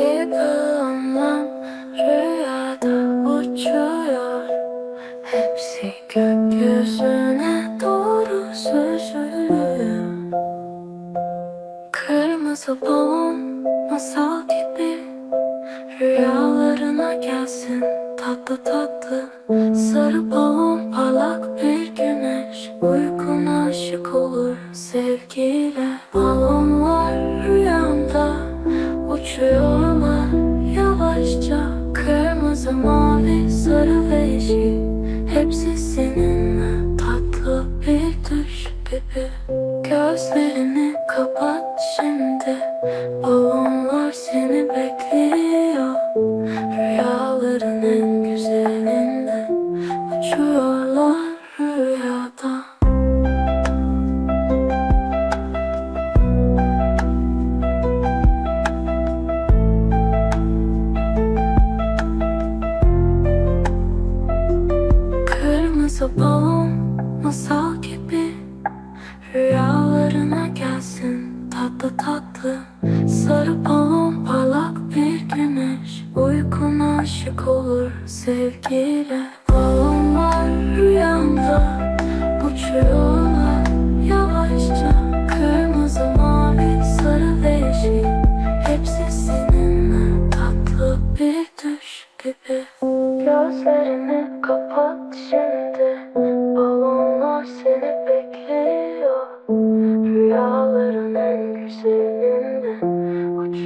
Anlam rüyada uçuyor. Hepsi gökyüzüne doğru süzülüyor. Kırmızı balon masal gibi Rüyalarına gelsin. Tatlı tatlı Sarı balon parlak bir güneş. Uykuna aşık olur sevgiyle Balonlar Kırmızı, mavi, sarı ve yeşil. Hepsi seninle tatlı bir düş gibi Gözlerini kapat şimdi Mutluluğum masal gibi Rüyalarına gelsin. Tatlı tatlı Sarı balon parlak bir güneş. Uykuna aşık olur sevgiyle. Balonlar rüyamda uçuyorlar. Yavaşça Kırmızı, mavi, sarı ve yeşil. Hepsi seninle tatlı bir düş gibi. Gözlerini kapat şimdi.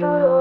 show